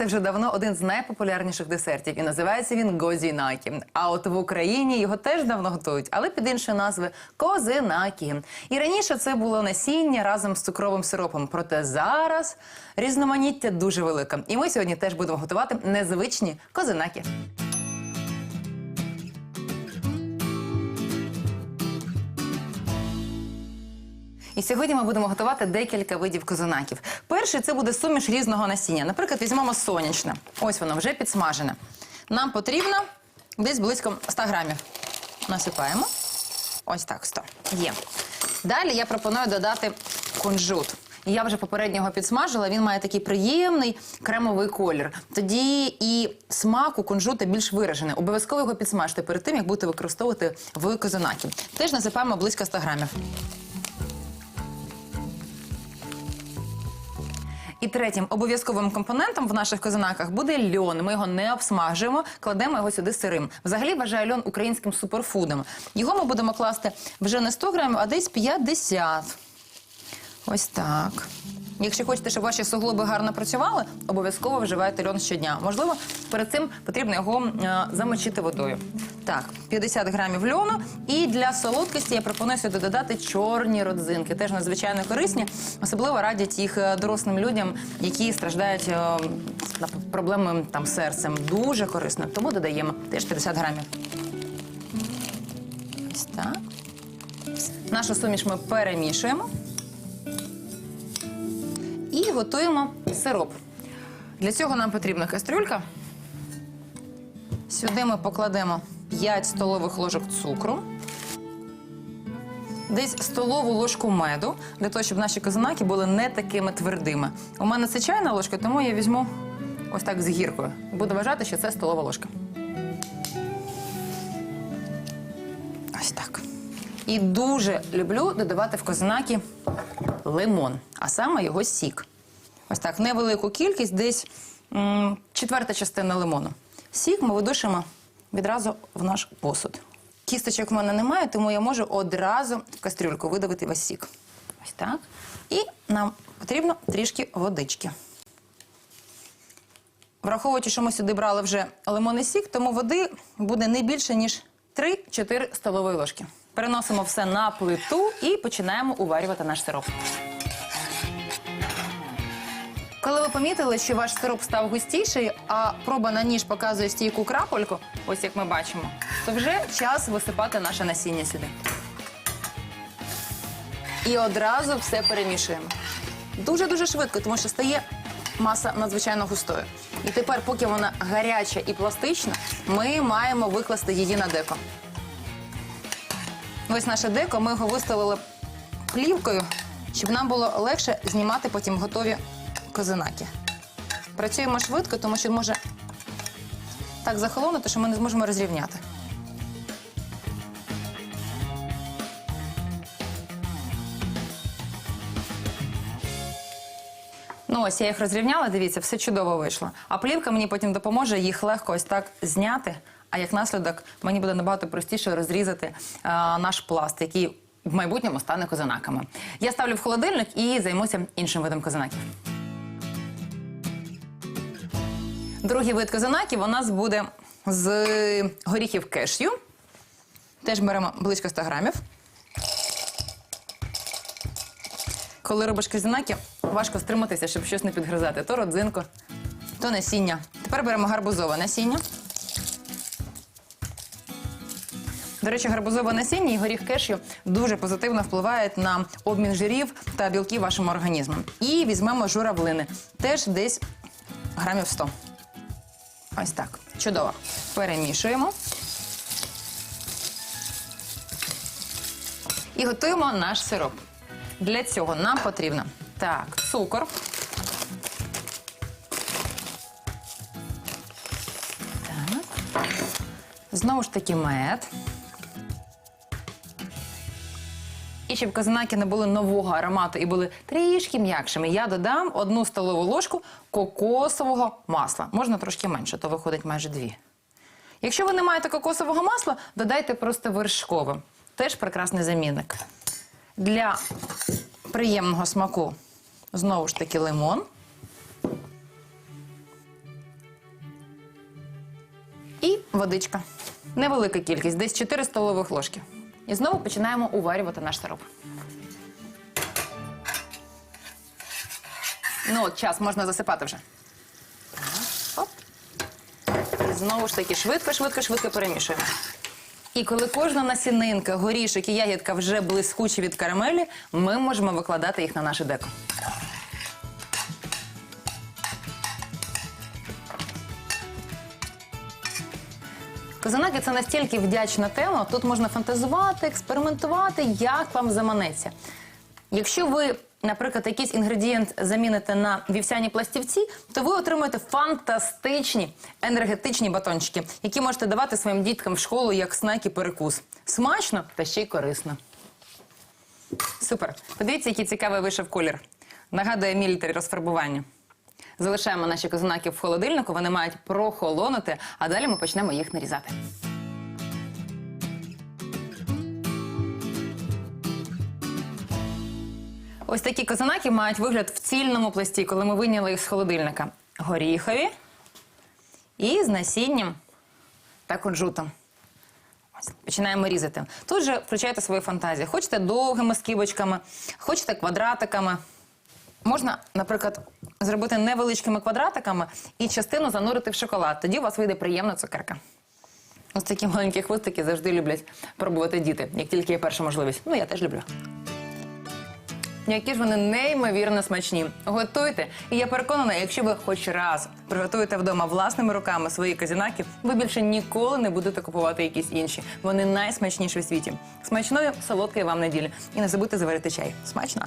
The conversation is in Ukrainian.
Це вже давно один з найпопулярніших десертів, і називається він гозінакі. А от в Україні його теж давно готують, але під іншою назвою козинакі. І раніше це було насіння разом з цукровим сиропом. Проте зараз різноманіття дуже велике. І ми сьогодні теж будемо готувати незвичні козинакі. І сьогодні ми будемо готувати декілька видів козунаків. Перший це буде суміш різного насіння. Наприклад, візьмемо сонячне. Ось воно вже підсмажене. Нам потрібно десь близько 100 грамів. Насипаємо. Ось так, 100. Є. Далі я пропоную додати кунжут. Я вже попередньо його підсмажила, він має такий приємний кремовий колір. Тоді і смак у кунжута більш виражений. Обов'язково його підсмажте перед тим, як будете використовувати в козунакі. Теж насипаємо близько 100 грамів. І третім обов'язковим компонентом в наших козинаках буде льон. Ми його не обсмажуємо, кладемо його сюди сирим. Взагалі вважаю льон українським суперфудом. Його ми будемо класти вже не 100 грамів, а десь 50. Ось так. Якщо хочете, щоб ваші суглоби гарно працювали, обов'язково вживайте льон щодня. Можливо, перед цим потрібно його е, замочити водою. Так, 50 грамів льону. І для солодкості я пропоную сюди додати чорні родзинки. Теж надзвичайно корисні. Особливо радять їх е, дорослим людям, які страждають е, на проблеми там серцем. Дуже корисно. Тому додаємо теж 50 грамів. Ось так. Нашу суміш ми перемішуємо і готуємо сироп. Для цього нам потрібна кастрюлька. Сюди ми покладемо 5 столових ложок цукру, десь столову ложку меду, для того, щоб наші козинаки були не такими твердими. У мене це чайна ложка, тому я візьму ось так з гіркою. Буду вважати, що це столова ложка. Ось так. І дуже люблю додавати в козинаки лимон, а саме його сік. Ось так, невелику кількість, десь м, четверта частина лимону. Сік ми видушимо відразу в наш посуд. Кісточок в мене немає, тому я можу одразу в кастрюльку видавити весь сік. Ось так. І нам потрібно трішки водички. Враховуючи, що ми сюди брали вже лимонний сік, тому води буде не більше, ніж 3-4 столової ложки. Переносимо все на плиту і починаємо уварювати наш сироп. Коли ви помітили, що ваш сироп став густіший, а проба на ніж показує стійку крапельку, ось як ми бачимо, то вже час висипати наше насіння сюди. І одразу все перемішуємо. Дуже-дуже швидко, тому що стає маса надзвичайно густою. І тепер, поки вона гаряча і пластична, ми маємо викласти її на деко. Ось наше деко, ми його виставили плівкою, щоб нам було легше знімати потім готові козинаки. Працюємо швидко, тому що може так захолонути, що ми не зможемо розрівняти. Ну ось я їх розрівняла, дивіться, все чудово вийшло. А плівка мені потім допоможе їх легко ось так зняти. А як наслідок мені буде набагато простіше розрізати а, наш пласт, який в майбутньому стане козанаками. Я ставлю в холодильник і займуся іншим видом козанаків. Другий вид козанаків у нас буде з горіхів кешю. Теж беремо близько 100 грамів. Коли робиш козанаки, важко стриматися, щоб щось не підгризати. То родзинку, то насіння. Тепер беремо гарбузове насіння. До речі, гарбузове насіння і горіх кешю дуже позитивно впливають на обмін жирів та білків вашим організмом. І візьмемо журавлини. Теж десь грамів 100. Ось так. Чудово. Перемішуємо. І готуємо наш сироп. Для цього нам потрібно так, цукор. Так. Знову ж таки мед. І щоб казанаки не були нового аромату і були трішки м'якшими, я додам одну столову ложку кокосового масла. Можна трошки менше, то виходить майже дві. Якщо ви не маєте кокосового масла, додайте просто вершкове. Теж прекрасний замінник. Для приємного смаку знову ж таки лимон. І водичка. Невелика кількість, десь 4 столових ложки. І знову починаємо уварювати наш сироп. Ну, от час можна засипати вже. Оп. І знову ж таки швидко, швидко, швидко перемішуємо. І коли кожна насінинка, горішок і ягідка вже блискучі від карамелі, ми можемо викладати їх на наше деко. Козанаки це настільки вдячна тема. Тут можна фантазувати, експериментувати, як вам заманеться. Якщо ви, наприклад, якийсь інгредієнт заміните на вівсяні пластівці, то ви отримаєте фантастичні енергетичні батончики, які можете давати своїм діткам в школу як снек і перекус. Смачно та ще й корисно. Супер. Подивіться, який цікавий вийшов колір. Нагадує мілітарі розфарбування. Залишаємо наші козанаки в холодильнику, вони мають прохолонути, а далі ми почнемо їх нарізати. Ось такі козанаки мають вигляд в цільному пласті, коли ми вийняли їх з холодильника. Горіхові і з насінням та кунжутом. Починаємо різати. Тут же включайте свою фантазію. Хочете довгими скибочками, хочете квадратиками. Можна, наприклад, зробити невеличкими квадратиками і частину занурити в шоколад. Тоді у вас вийде приємна цукерка. Ось такі маленькі хвостики завжди люблять пробувати діти, як тільки є перша можливість. Ну, я теж люблю. Які ж вони неймовірно смачні. Готуйте. І я переконана, якщо ви хоч раз приготуєте вдома власними руками свої казінаки, ви більше ніколи не будете купувати якісь інші. Вони найсмачніші в світі. Смачної, солодкої вам неділі. І не забудьте заварити чай. Смачно!